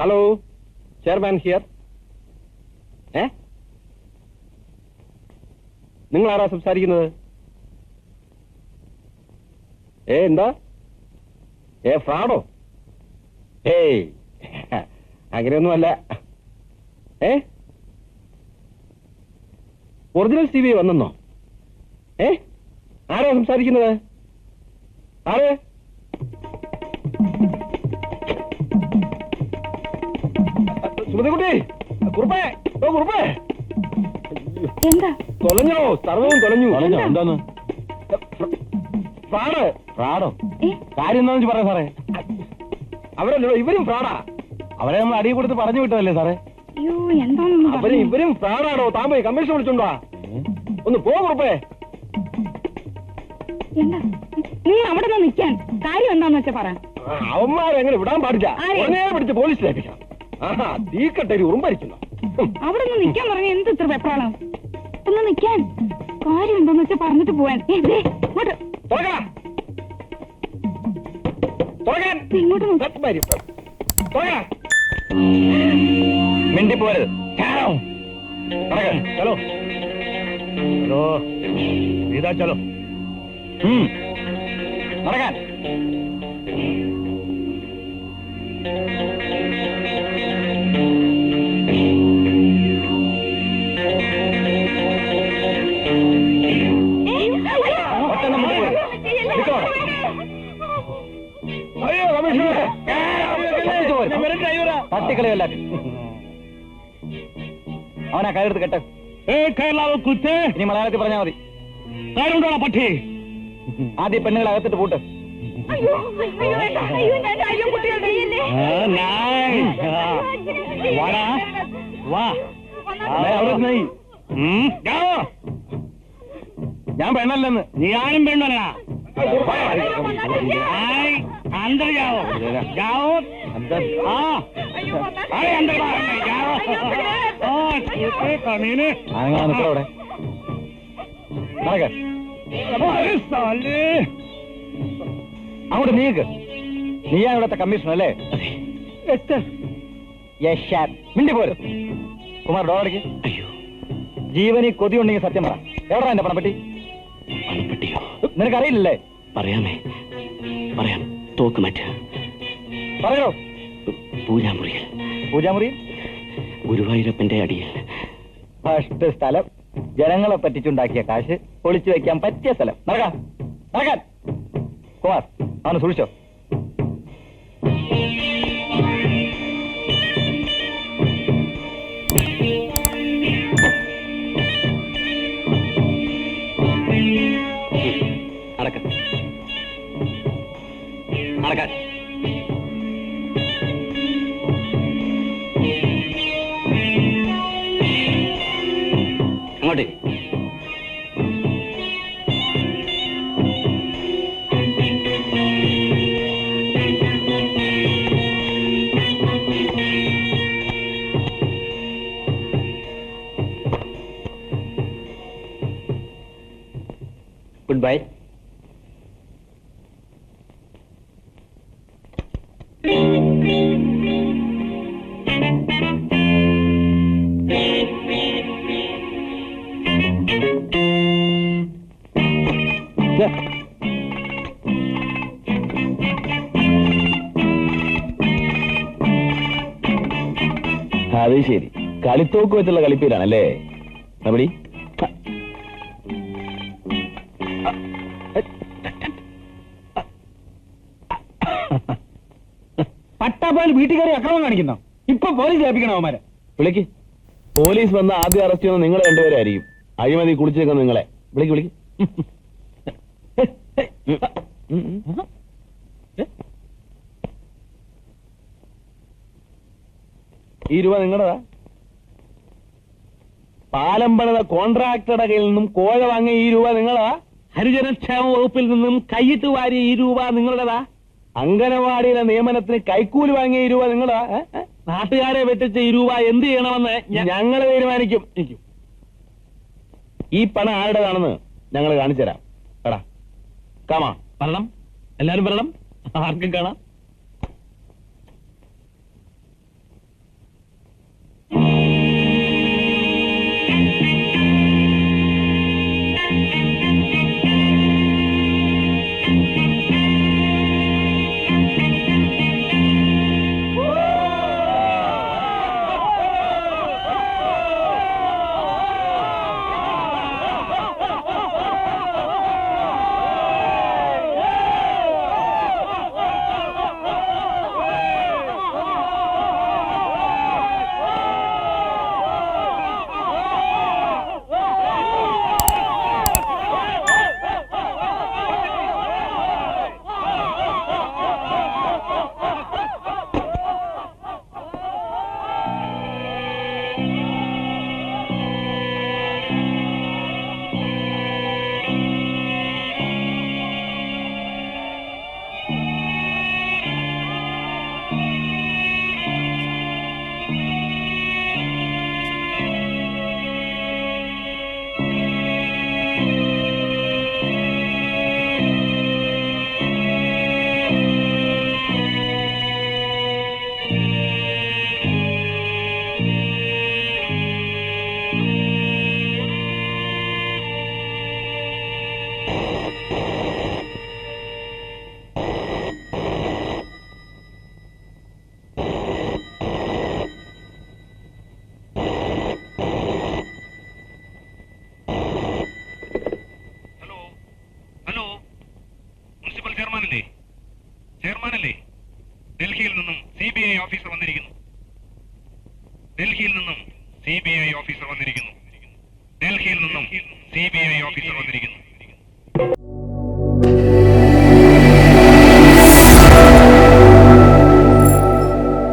Hello chairman here ഏ നിങ്ങൾ ആരാ സംസാരിക്കുന്നത്? ഏ എന്താ? ഏ ഫ്രാഡോ? ഏയ് അങ്ങനെയൊന്നുമല്ല. ഏ? ഒറിജിനൽ സി ബി വന്നെന്നോ? ഏ? ആരാ സംസാരിക്കുന്നത്? ആര്? സുമതികുട്ടി കുറുപ്പേ ഓ കുറുപ്പേ. എന്താ? തൊലഞ്ഞോ? സർവവും തൊലഞ്ഞു. തൊലഞ്ഞോ? എന്താന്ന്? ഫ്രാഡ്? ഫ്രാഡോ? കാര്യം എന്താണെന്ന് വെച്ച് പറയാം സാറേ. അവരല്ലോ ഇവരും ഫ്രാഡാ. അവരെ നമ്മൾ അടിയിൽ കൊടുത്ത് പറഞ്ഞു വിട്ടതല്ലേ സാറേ? അയ്യോ എന്താണെന്ന് അവർ ഇവരും ഫ്രാഡാണോ താൻ പോയി കമ്മീഷൻ വിളിച്ചോണ്ടാ ഒന്ന് പോ കുറുപ്പേ. എന്താ? നീ അവിടെ നിന്ന് നിൽക്കാൻ. കാര്യം എന്താന്ന് വെച്ചാ പറ. അവന്മാരെങ്ങനെ വിടാൻ പാടില്ല. പിടിച്ച് പോലീസിലേപ്പിക്കണം ആഹാ തീക്കട്ടൊരു ഉറുമ്പരിക്കുന്നു. അവിടെ ഒന്ന് നിൽക്കാൻ പറഞ്ഞ എന്ത് ഇത്ര വെപ്രാളം? ഒന്ന് നിൽക്കാൻ കാര്യം എന്താന്ന് വെച്ചാ പറഞ്ഞിട്ട് പോവാൻ. മിണ്ടി ദേ, ഇങ്ങോട്ട്. ചലോ. തുറക്കാൻ. ദേ, ഇങ്ങോട്ട് തട്ടിക്കളയോ എല്ലാരും അവനാ കയറെടുത്ത് കെട്ട്. ഇനി മലയാളത്തിൽ പറഞ്ഞാ മതി. പട്ടി? ആദ്യ പെണ്ണുകളെ അകത്തിട്ട് പൂട്ട്. ഞാൻ പെണ്ണല്ലെന്ന്. ഞാനും പെണ്ണല്ല. അന്തർ ജാവോ ജാവോ അവിടെ. അങ്ങോട്ട് നീക്ക്. നീയാ ഇവിടത്തെ കമ്മീഷൻ അല്ലേ? മിണ്ടി പോരും. കുമാർ ഡോളടിക്ക് ജീവനി കൊതി ഉണ്ടെങ്കിൽ സത്യം പറ. എവിടെ എന്റെ പണപ്പെട്ടി? പണപ്പെട്ടിയോ നിനക്കറിയില്ലേ പറയാമേ. പറയാം. തോക്ക് മറ്റേ. പറയോ പൂജാമുറിയിൽ. പൂജാമുറിയിൽ? ഗുരുവായൂരപ്പന്റെ അടിയിൽ. ഫസ്റ്റ് സ്ഥലം. ജനങ്ങളെ പറ്റിച്ചുണ്ടാക്കിയ കാശ്. ഒളിച്ചു വെക്കാൻ പറ്റിയ സ്ഥലം. നടക്കാം. നടക്കാൻ. കുമാർ അവന് സൂക്ഷിച്ചോ? അങ്ങോട്ട് ഗുഡ് ബൈ അത് ശരി. കളിത്തോക്ക് വെച്ചുള്ള കളിപ്പീരാണല്ലേ? നബടി പട്ടാപ്പാൽ വീട്ടിൽ കയറി അക്രമം കാണിക്കുന്നു? ഇപ്പൊ പോലീസ് ഏൽപ്പിക്കണം അവന്മാരെ? വിളിക്ക്. പോലീസ് വന്ന് ആദ്യം അറസ്റ്റ് ചെയ്യുന്ന നിങ്ങളെ രണ്ടുപേരായിരിക്കും. അഴിമതി കുളിച്ചേക്കുന്ന നിങ്ങളെ. വിളിക്ക് വിളിക്ക്. ഈ രൂപ നിങ്ങളതാ പാലം പണിത കോൺട്രാക്ടറുടെ കയ്യിൽ നിന്നും കോഴ വാങ്ങിയ ഈ രൂപ നിങ്ങളാ? ഹരിജനക്ഷേമ വകുപ്പിൽ നിന്നും കൈയിട്ട് വാരിയ ഈ രൂപ നിങ്ങളുടേതാ? അംഗനവാടിയിലെ നിയമനത്തിന് കൈക്കൂലി വാങ്ങിയ ഈ രൂപ നിങ്ങളാ? നാട്ടുകാരെ വെട്ടിച്ച ഈ രൂപ എന്ത് ചെയ്യണമെന്ന് ഞങ്ങൾ തീരുമാനിക്കും. ഈ പണം ആരുടേതാണെന്ന് ഞങ്ങൾ കാണിച്ചു തരാം എടാ കാമാ വരണം. എല്ലാരും വരണം. ആർക്കും കാണാം. ഡൽഹിയിൽ നിന്നും സി ബി ഐ ഓഫീസർ വന്നിരിക്കുന്നു. ഡൽഹിയിൽ നിന്നും സി ബി ഐ ഓഫീസർ വന്നിരിക്കുന്നു.